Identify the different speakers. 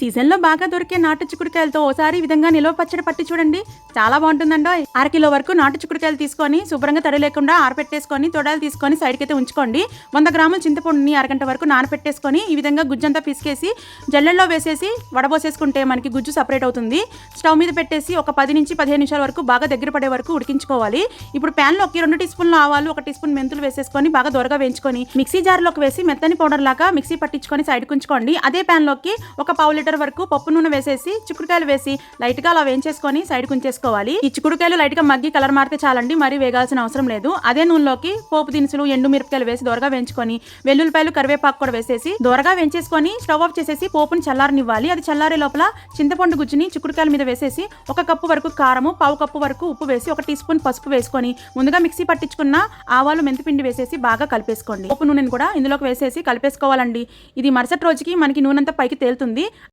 Speaker 1: సీజన్లో బాగా దొరికే నాటు చిక్కుడుకాయలతో ఓసారి విధంగా నిల్వ పచ్చడి పట్టి చూడండి. చాలా బాగుంటుందండో అరకిలో వరకు నాటు చిక్కుడుకాయలు తీసుకొని శుభ్రంగా తడి లేకుండా ఆరపెట్టేసుకొని తొడాలు తీసుకొని సైడ్కి అయితే ఉంచుకోండి. వంద గ్రాముల చింతపండుని అరగంట వరకు నానపెట్టేసుకొని ఈ విధంగా గుజ్జంతా పిసికేసి జల్లెల్లో వేసేసి వడబోసేసుకుంటే మనకి గుజ్జు సపరేట్ అవుతుంది. స్టవ్ మీద పెట్టేసి ఒక పది నుంచి పదిహేను నిమిషాల వరకు బాగా దగ్గర పడే వరకు ఉడికించుకోవాలి. ఇప్పుడు ప్యాన్లోకి రెండు టీ స్పూన్లు ఆవాలు ఒక టీ స్పూన్ మెంతులు వేసేసుకొని బాగా దొరగా వేయించుకొని మిక్సీ జార్లోకి వేసి మెత్తని పౌడర్ లాగా మిక్సీ పట్టించుకొని సైడ్ ఉంచుకోండి అదే ప్యాన్లోకి ఒక పావు లీటర్ వరకు పప్పు నూనె వేసేసి చిక్కుడుకాయలు వేసి లైట్గా అలా వేయించేసుకొని సైడ్ ఉంచేసుకోవాలి ఈ చిక్కుడుకాయలు లైట్గా మగ్గి కలర్ మారితే చాలండి మరీ వేగాల్సిన అవసరం లేదు. అదే నూనెలోకి పోపు దినుసులు ఎండు మిరపకాయలు వేసి దోరగా వేయించుకొని వెల్లుల్లిపాయలు కరివేపాకు కూడా వేసేసి దూరగా వేయించేసుకొని స్టవ్ ఆఫ్ చేసేసి పోపుని చల్లారనివ్వాలి. అది చల్లారే లోపల చింతపండు గుజ్జుని చిక్కుడుకాయల మీద వేసేసి ఒక కప్పు వరకు కారము పావు కప్పు వరకు ఉప్పు వేసి ఒక టీ స్పూన్ పసుపు వేసుకొని ముందుగా మిక్సీ పట్టించుకున్న ఆవాలు మెంతిపిండి వేసేసి బాగా కలిపేసుకోండి. ఉప్పు నూనెని కూడా ఇందులోకి వేసేసి కలిపేసుకోవాలండి. ఇది మరుసటి రోజుకి మనకి నూనెంతా పైకి తేలుతుంది.